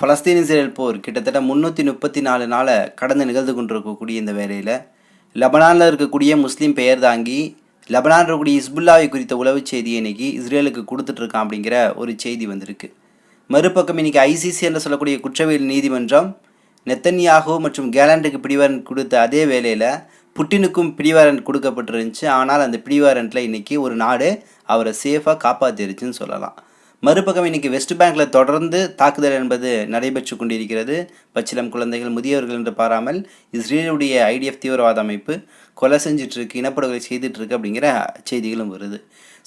Palestine Israel போர் கிட்டத்தட்ட முந்நூற்றி முப்பத்தி நாலு நாளை கடந்து நிகழ்ந்து கொண்டிருக்கக்கூடிய இந்த வேலையில் லெபனானில் இருக்கக்கூடிய முஸ்லீம் பெயர் தாங்கி லெபனான் இருக்கக்கூடிய இஸ்புல்லாவை குறித்த உளவு செய்தி இன்னைக்கு இஸ்ரேலுக்கு கொடுத்துட்ருக்கான் அப்படிங்கிற ஒரு செய்தி வந்திருக்கு. மறுபக்கம் இன்னைக்கு ஐசிசி என்று சொல்லக்கூடிய குற்றவியல் நீதிமன்றம் நெத்தன்யாகு மற்றும் கேலண்டுக்கு பிடிவாரண்ட் கொடுத்த அதே வேளையில் புட்டினுக்கும் பிடிவாரண்ட் கொடுக்கப்பட்டிருந்துச்சு. ஆனால் அந்த பிடிவாரண்ட்டில் இன்றைக்கி ஒரு நாடு அவரை சேஃபாக காப்பாற்றிருச்சுன்னு சொல்லலாம். மறுபக்கம் இன்னைக்கு வெஸ்ட் பேங்கில் தொடர்ந்து தாக்குதல் என்பது நடைபெற்று கொண்டிருக்கிறது. பச்சிலம் குழந்தைகள் முதியவர்கள் என்று பாராமல் இஸ்ரேலுடைய ஐடிஎஃப் தீவிரவாத அமைப்பு கொலை செஞ்சிட்ருக்கு இனப்படுகொலை செய்துட்ருக்கு அப்படிங்கிற செய்திகளும் வருது.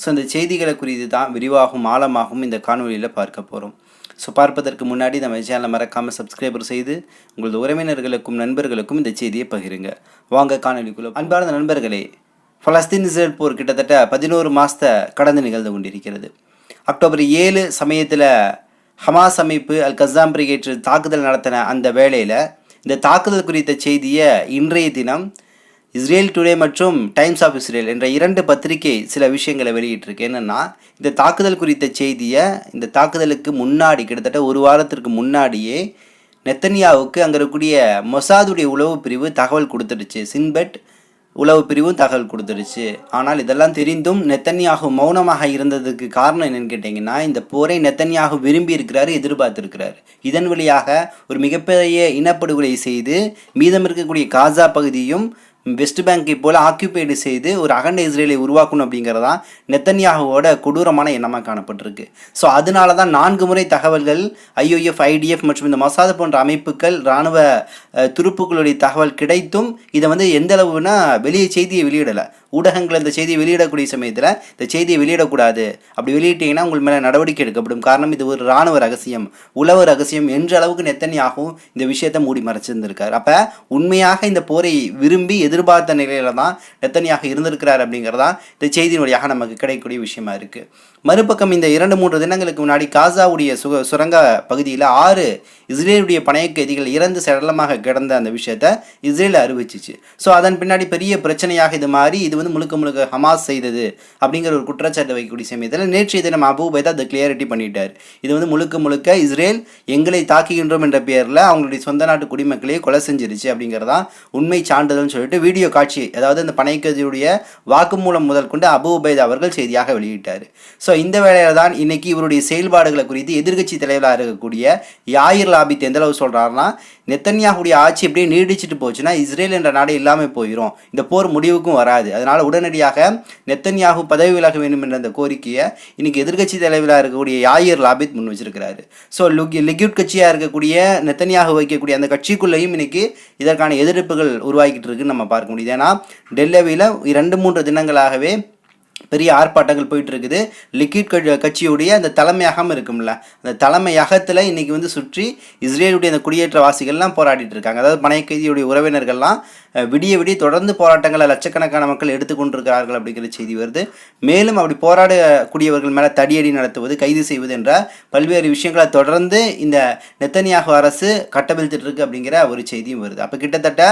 ஸோ அந்த செய்திகளை குறித்து தான் விரிவாகவும் ஆழமாகவும் இந்த காணொலியில் பார்க்க போகிறோம் ஸோ பார்ப்பதற்கு முன்னாடி நம்ம சேனலை மறக்காமல் சப்ஸ்கிரைபர் செய்து உங்களது உறவினர்களுக்கும் நண்பர்களுக்கும் இந்த செய்தியை பகிருங்க. வாங்க காணொலிக்குள்ள அன்பார்ந்த நண்பர்களே பலஸ்தீன் இஸ்ரேல் போர் கிட்டத்தட்ட பதினோரு மாதத்தை கடந்து நிகழ்ந்து கொண்டிருக்கிறது. அக்டோபர் ஏழு சமயத்தில் ஹமாஸ் அமைப்பு அல் கசாம் பிரிகேட் தாக்குதல் நடத்தின அந்த வேளையில் இந்த தாக்குதல் குறித்த செய்தியை இன்றைய தினம் இஸ்ரேல் டுடே மற்றும் டைம்ஸ் ஆஃப் இஸ்ரேல் என்ற இரண்டு பத்திரிகை சில விஷயங்களை வெளியிட்டிருக்கு. என்னென்னா இந்த தாக்குதல் குறித்த செய்தியை இந்த தாக்குதலுக்கு முன்னாடி கிட்டத்தட்ட ஒரு வாரத்திற்கு முன்னாடியே நெத்தன்யாவுக்கு அங்கே இருக்கக்கூடிய மொசாதுடைய உளவு பிரிவு தகவல் கொடுத்துடுச்சு. சின்பெட் உளவு பிரிவும் தகவல் கொடுத்துருச்சு ஆனால் இதெல்லாம் தெரிந்தும் நெத்தன்யாகு மௌனமாக இருந்ததுக்கு காரணம் என்னன்னு கேட்டிங்கன்னா இந்த போரை நெத்தன்யாகு விரும்பி இருக்கிறாரு எதிர்பார்த்துருக்கிறாரு. இதன் வழியாக ஒரு மிகப்பெரிய இனப்படுகொலை செய்து மீதம் இருக்கக்கூடிய காசா பகுதியும் வெஸ்ட் பேங்கை போல் ஆக்கியுபைடு செய்து ஒரு அகண்ட இஸ்ரேலை உருவாக்கணும் அப்படிங்கிறதான் நெத்தன்யாகுவோட கொடூரமான எண்ணமாக காணப்பட்டிருக்கு. ஸோ அதனால தான் நான்கு முறை தகவல்கள் ஐஓஎஃப் ஐடிஎஃப் மற்றும் இந்த மசாத போன்ற அமைப்புகள் இராணுவ துருப்புக்களுடைய தகவல் கிடைத்தும் இதை வந்து எந்த அளவுனா வெளியே செய்தியை வெளியிடலை. ஊடகங்கள் இந்த செய்தியை வெளியிடக்கூடிய சமயத்தில் இந்த செய்தியை வெளியிடக்கூடாது. அப்படி வெளியிட்டீங்கன்னா உங்கள் மேலே நடவடிக்கை எடுக்கப்படும். காரணம் இது ஒரு இராணுவ ரகசியம். உளவு ரகசியம் என்ற அளவுக்கு நெத்தனியாகவும் இந்த விஷயத்தை மூடி மறைச்சிருந்திருக்கார். அப்போ உண்மையாக இந்த போரை விரும்பி எதிர்பார்த்த நிலையில தான் நெத்தனியாக இருந்திருக்கிறார் அப்படிங்கிறதா இந்த செய்தியின் வழியாக நமக்கு கிடைக்கக்கூடிய விஷயமா இருக்குது மறுபக்கம் இந்த இரண்டு மூன்று தினங்களுக்கு முன்னாடி காசாவுடைய சுக சுரங்க பகுதியில் ஆறு இஸ்ரேலுடைய பணைய கைதிகள் இறந்து சடலமாக கிடந்த அந்த விஷயத்த இஸ்ரேல் அறிவிச்சிச்சு. ஸோ அதன் பின்னாடி பெரிய பிரச்சனையாக இது மாறி இது வந்து முழுக்க முழுக்க ஹமாஸ் செய்தது அப்படிங்கிற ஒரு குற்றச்சாட்டு வைக்கக்கூடிய சமயத்தில் நேற்றைய தினம் அபு பைதா அதை கிளியாரிட்டி பண்ணிட்டார். இது வந்து முழுக்க முழுக்க இஸ்ரேல் எங்களை தாக்குகின்றோம் என்ற பெயரில் அவங்களுடைய சொந்த நாட்டு குடிமக்களையே கொலை செஞ்சிருச்சு அப்படிங்கிறதா உண்மை சான்றிதழ்னு சொல்லிட்டு வீடியோ காட்சி அதாவது அந்த பனைக்கதியுடைய வாக்குமூலம் முதல் கொண்டு அபு உபைதா அவர்கள் செய்தியாக வெளியிட்டார். ஸோ இந்த வேளையில் தான் இன்னைக்கு இவருடைய செயல்பாடுகளை குறித்து எதிர்க்கட்சி தலைவராக இருக்கக்கூடிய யாயிர் லாபித் எந்த அளவு சொல்கிறாருன்னா நெத்தன்யாகுடைய ஆட்சி எப்படியே நீடிச்சிட்டு போச்சுன்னா இஸ்ரேல் என்ற நாடு இல்லாமல் போயிடும் இந்த போர் முடிவுக்கும் வராது. அதனால் உடனடியாக நெத்தன்யாகு பதவி விலக வேண்டும் என்ற அந்த கோரிக்கையை இன்னைக்கு எதிர்க்கட்சி தலைவராக இருக்கக்கூடிய யாயிர் லாபித் முன் வச்சிருக்கிறாரு. ஸோ லுக் லிக்யூட் கட்சியாக இருக்கக்கூடிய நெத்தன்யாகு வைக்கக்கூடிய அந்த கட்சிக்குள்ளேயும் இன்னைக்கு இதற்கான எதிர்ப்புகள் உருவாகிட்டு இருக்குன்னு நம்ம பார்க்க முடியுது. ஏன்னா டெல்லவியில் இரண்டு மூன்று தினங்களாகவே பெரிய ஆர்ப்பாட்டங்கள் போயிட்டு இருக்குது லிக்விட் கட்சியுடைய அந்த தலைமையகம் இருக்கும்ல அந்த தலைமையகத்தில் இன்னைக்கு வந்து சுற்றி இஸ்ரேலுடைய அந்த குடியேற்றவாசிகள்லாம் போராடிட்டு இருக்காங்க அதாவது பணைய கைதியுடைய உறவினர்கள்லாம் விடிய விடிய தொடர்ந்து போராட்டங்களை லட்சக்கணக்கான மக்கள் எடுத்துக்கொண்டிருக்கிறார்கள் அப்படிங்கிற செய்தி வருது. மேலும் அப்படி போராடக்கூடியவர்கள் மேலே தடியடி நடத்துவது கைது செய்வது என்ற பல்வேறு விஷயங்களை தொடர்ந்து இந்த நெத்தனியாக அரசு கட்டவிழ்த்துட்டு இருக்கு அப்படிங்கிற ஒரு செய்தியும் வருது. அப்போ கிட்டத்தட்ட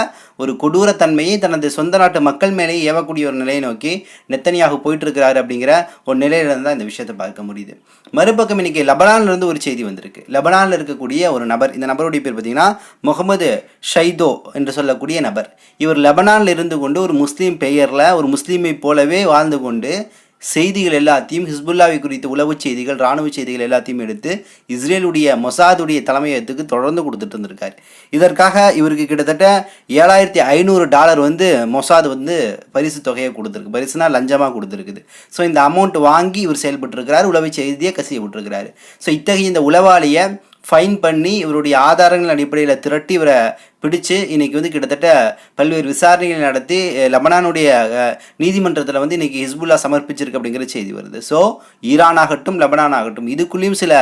ஒரு கொடூரத்தன்மையை தனது சொந்த நாட்டு மக்கள் மேலே ஏவக்கூடிய ஒரு நிலையை நோக்கி நெத்தனியாக போயிட்டு இருக்கிறாரு அப்படிங்கிற ஒரு நிலையில தான் இந்த விஷயத்தை பார்க்க முடியுது. மறுபக்கம் இன்னைக்கு லபனான்லேருந்து ஒரு செய்தி வந்திருக்கு. லபனானில் இருக்கக்கூடிய ஒரு நபர் இந்த நபருடைய பேர் பார்த்தீங்கன்னா முகமது ஷைதோ என்று சொல்லக்கூடிய நபர். இவர் லெபனான்ல இருந்து கொண்டு ஒரு முஸ்லீம் பெயரில் ஒரு முஸ்லீமை போலவே வாழ்ந்து கொண்டு செய்திகள் எல்லாத்தையும் ஹிஸ்புல்லாவை குறித்த உளவு செய்திகள் இராணுவ செய்திகள் எல்லாத்தையும் எடுத்து இஸ்ரேலுடைய மொசாதுடைய தலைமையகத்துக்கு தொடர்ந்து கொடுத்துட்டு இருந்திருக்காரு இதற்காக இவருக்கு கிட்டத்தட்ட ஏழாயிரத்தி ஐநூறு டாலர் வந்து மொசாது வந்து பரிசு தொகையை கொடுத்துருக்கு. பரிசுனா லஞ்சமாக கொடுத்துருக்குது. ஸோ இந்த அமௌண்ட் வாங்கி இவர் செயல்பட்டுருக்கிறார் உளவு செய்தியை கசிய விட்டுருக்கிறாரு ஸோ இத்தகைய இந்த உளவாளியை ஃபைன் பண்ணி இவருடைய ஆதாரங்கள் அடிப்படையில் திரட்டி இவரை பிடிச்சு இன்னைக்கு வந்து கிட்டத்தட்ட பல்வேறு விசாரணைகள் நடத்தி லெபனானுடைய நீதிமன்றத்தில் வந்து இன்றைக்கி ஹிஸ்புல்லா சமர்ப்பிச்சிருக்கு அப்படிங்கிற செய்தி வருது. ஸோ ஈரான் ஆகட்டும் லெபனான் ஆகட்டும் இதுக்குள்ளேயும் சில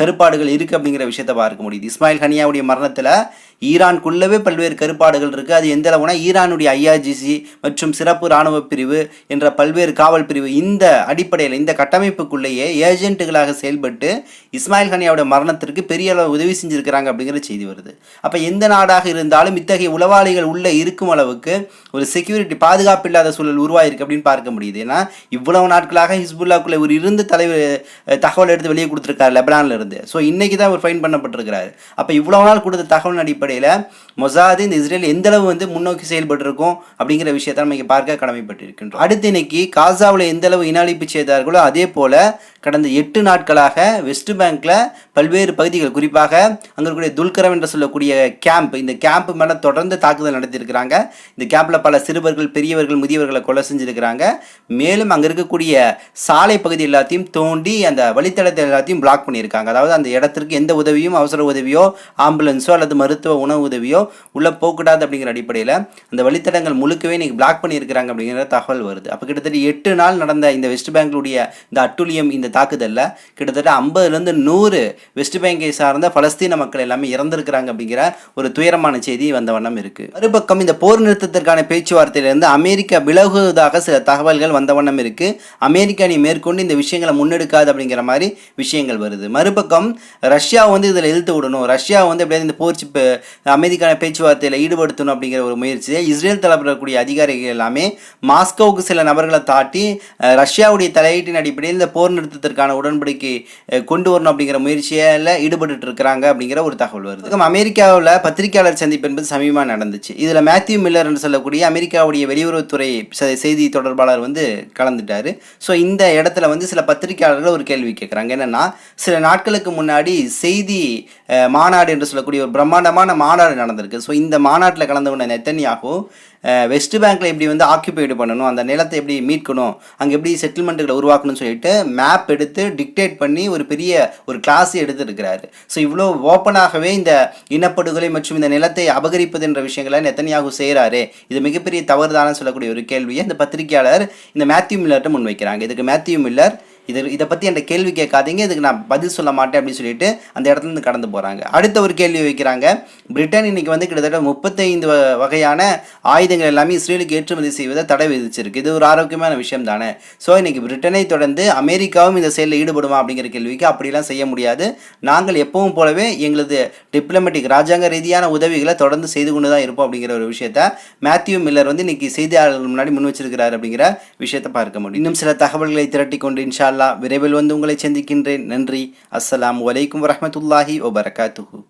கருப்பாடுகள் இருக்குது அப்படிங்கிற விஷயத்த பார்க்க முடியுது. இஸ்மாயில் ஹனியாவுடைய மரணத்தில் ஈரானுக்குள்ளவே பல்வேறு கருப்பாடுகள் இருக்குது அது எந்த அளவுனா ஈரானுடைய ஐஆர்ஜிசி மற்றும் சிறப்பு இராணுவ பிரிவு என்ற பல்வேறு காவல் பிரிவு இந்த அடிப்படையில் இந்த கட்டமைப்புக்குள்ளேயே ஏஜென்ட்டுகளாக செயல்பட்டு இஸ்மாயில் ஹனியாவோட மரணத்திற்கு பெரிய அளவு உதவி செஞ்சுருக்கிறாங்க அப்படிங்கிற செய்தி வருது. அப்போ எந்த நாடாக இருந்தாலும் இத்தகைய உளவாளிகள் உள்ளே இருக்கும் அளவுக்கு ஒரு செக்யூரிட்டி பாதுகாப்பு இல்லாத சூழல் உருவாயிருக்கு அப்படின்னு பார்க்க முடியுது. ஏன்னா இவ்வளவு நாட்களாக ஹிஸ்புல்லாக்குள்ளே ஒரு இருந்து தலைவர் தகவல் எடுத்து வெளியே கொடுத்துருக்காரு லெபனான்ல இருந்து. ஸோ இன்னைக்கு தான் அவர் ஃபைன் பண்ணப்பட்டிருக்கிறாரு. அப்போ இவ்வளவு நாள் கொடுத்த தகவல் அடிப்படையில் மொசாது இந்த இஸ்ரேல் எந்தளவு வந்து முன்னோக்கி செயல்பட்டிருக்கும் அப்படிங்கிற விஷயத்தை நம்ம இங்கே பார்க்க கடமைப்பட்டிருக்கின்றோம். அடுத்து இன்னைக்கு காசாவில் எந்தளவு அளவு செய்தார்களோ அதே போல கடந்த எட்டு நாட்களாக வெஸ்ட் பேங்க்கில் பல்வேறு பகுதிகள் குறிப்பாக அங்கே இருக்கக்கூடிய துல்கரம் என்று சொல்லக்கூடிய கேம்ப் இந்த கேம்ப் மேலே தொடர்ந்து தாக்குதல் நடத்தியிருக்கிறாங்க. இந்த கேம்பில் பல சிறுவர்கள் பெரியவர்கள் முதியவர்களை கொலை செஞ்சுருக்கிறாங்க. மேலும் அங்கே இருக்கக்கூடிய சாலை பகுதி எல்லாத்தையும் தோண்டி அந்த வழித்தடத்தை எல்லாத்தையும் பிளாக் பண்ணியிருக்காங்க. அதாவது அந்த இடத்திற்கு எந்த உதவியும் அவசர உதவியோ ஆம்புலன்ஸோ அல்லது மருத்துவ உணவு உதவியோ உள்ளே போகக்கூடாது அப்படிங்கிற அடிப்படையில் அந்த வழித்தடங்கள் முழுக்கவே இன்றைக்கி பிளாக் பண்ணியிருக்கிறாங்க அப்படிங்கிற தகவல் வருது. அப்போ கிட்டத்தட்ட எட்டு நாள் நடந்த இந்த வெஸ்ட் பேங்க்லுடைய இந்த அட்டுழியம் இந்த தாக்குதலில் கிட்டத்தட்ட ஐம்பதுலேருந்து நூறு வெஸ்ட் பேங்கை சார்ந்த பலஸ்தீன மக்கள் எல்லாமே இறந்திருக்கிறாங்க அப்படிங்கிற ஒரு துயரமான செய்தி வந்த வண்ணம் இருக்குது மறுபக்கம் இந்த போர் நிறுத்தத்திற்கான பேச்சுவார்த்தையிலிருந்து அமெரிக்கா விலகுவதாக சில தகவல்கள் வந்த வண்ணம் இருக்குது அமெரிக்கா நீ மேற்கொண்டு இந்த விஷயங்களை முன்னெடுக்காது அப்படிங்கிற மாதிரி விஷயங்கள் வருது. மறுபக்கம் ரஷ்யா வந்து இதில் இழுத்து விடணும். ரஷ்யா வந்து எப்படியாவது இந்த போர் அமைதிக்கான பேச்சுவார்த்தையில் ஈடுபடுத்தணும் அப்படிங்கிற ஒரு முயற்சியை இஸ்ரேல் தலைப்படக்கூடிய அதிகாரிகள் எல்லாமே மாஸ்கோவுக்கு சில நபர்களை தாட்டி ரஷ்யாவுடைய தலையீட்டின் அடிப்படையில் இந்த போர் நிறுத்தத்திற்கான உடன்படிக்கை கொண்டு வரணும் அப்படிங்கிற முயற்சியில் ஈடுபட்டு இருக்கிறாங்க அப்படிங்கிற ஒரு தகவல் வருது. அமெரிக்காவில் பத்திரிகையாளர் சந்திப்பு என்பது சமீபமாக நடந்துச்சு. இதில் மேத்யூ மில்லர் என்று சொல்லக்கூடிய அமெரிக்காவுடைய வெளியுறவுத்துறை செய்தி தொடர்பாளர் வந்து கலந்துட்டாரு. ஸோ இந்த இடத்துல வந்து சில பத்திரிகையாளர்கள் ஒரு கேள்வி கேட்குறாங்க என்னன்னா சில நாட்களுக்கு முன்னாடி செய்தி மாநாடு என்று சொல்லக்கூடிய ஒரு பிரம்மாண்டமான மாநாடு நடந்திருக்கு. ஸோ இந்த மாநாட்டில் கலந்து கொண்ட நெத்தன்யாகோ வெஸ்ட் பேங்க்கில் எப்படி வந்து ஆக்கியபைடு பண்ணணும் அந்த நிலத்தை எப்படி மீட்கணும் அங்கே எப்படி செட்டில்மெண்ட்டுகளை உருவாக்கணும்னு சொல்லிட்டு மேப் எடுத்து டிக்டேட் பண்ணி ஒரு பெரிய ஒரு கிளாஸ் எடுத்துருக்கிறாரு. ஸோ இவ்வளோ ஓப்பனாகவே இந்த இனப்படுகொலை மற்றும் இந்த நிலத்தை அபகரிப்பது என்ற விஷயங்களை நெத்தன்யாகு செய்கிறாரு இது மிகப்பெரிய தவறுதான சொல்லக்கூடிய ஒரு கேள்வியை இந்த பத்திரிகையாளர் இந்த மேத்யூ மில்லர்கிட்ட முன்வைக்கிறாங்க. இதுக்கு மேத்யூ மில்லர் இது இதை பற்றி என்ற கேள்வி கேட்காதீங்க. இதுக்கு நான் பதில் சொல்ல மாட்டேன் அப்படின்னு சொல்லிட்டு அந்த இடத்துலேருந்து கடந்து போகிறாங்க அடுத்த ஒரு கேள்வி வைக்கிறாங்க. பிரிட்டன் இன்னைக்கு வந்து கிட்டத்தட்ட முப்பத்தைந்து வ- வகையான ஆயுதங்கள் எல்லாமே இஸ்ரேலுக்கு ஏற்றுமதி செய்வதை தடை விதிச்சிருக்கு. இது ஒரு ஆரோக்கியமான விஷயம் தானே ஸோ இன்னைக்கு பிரிட்டனை தொடர்ந்து அமெரிக்காவும் இந்த செயலில் ஈடுபடுமா அப்படிங்கிற கேள்விக்கு அப்படிலாம் செய்ய முடியாது. நாங்கள் எப்பவும் போலவே எங்களது டிப்ளமேட்டிக் ராஜாங்க ரீதியான உதவிகளை தொடர்ந்து செய்து கொண்டு தான் இருப்போம் அப்படிங்கிற ஒரு விஷயத்த மேத்யூ மில்லர் வந்து இன்னைக்கு செய்தியாளர்கள் முன்னாடி முன் வச்சிருக்கிறார் அப்படிங்கிற விஷயத்தை பார்க்க முடியும். இன்னும் சில தகவல்களை திரட்டி கொண்டு இன்ஷா அல்லாஹ் விரைவில் வந்து உங்களை சந்திக்கின்றேன். நன்றி. அஸ்ஸலாம் அலைக்கும் வரமத்துல்லாஹி வபரகாத்துஹு.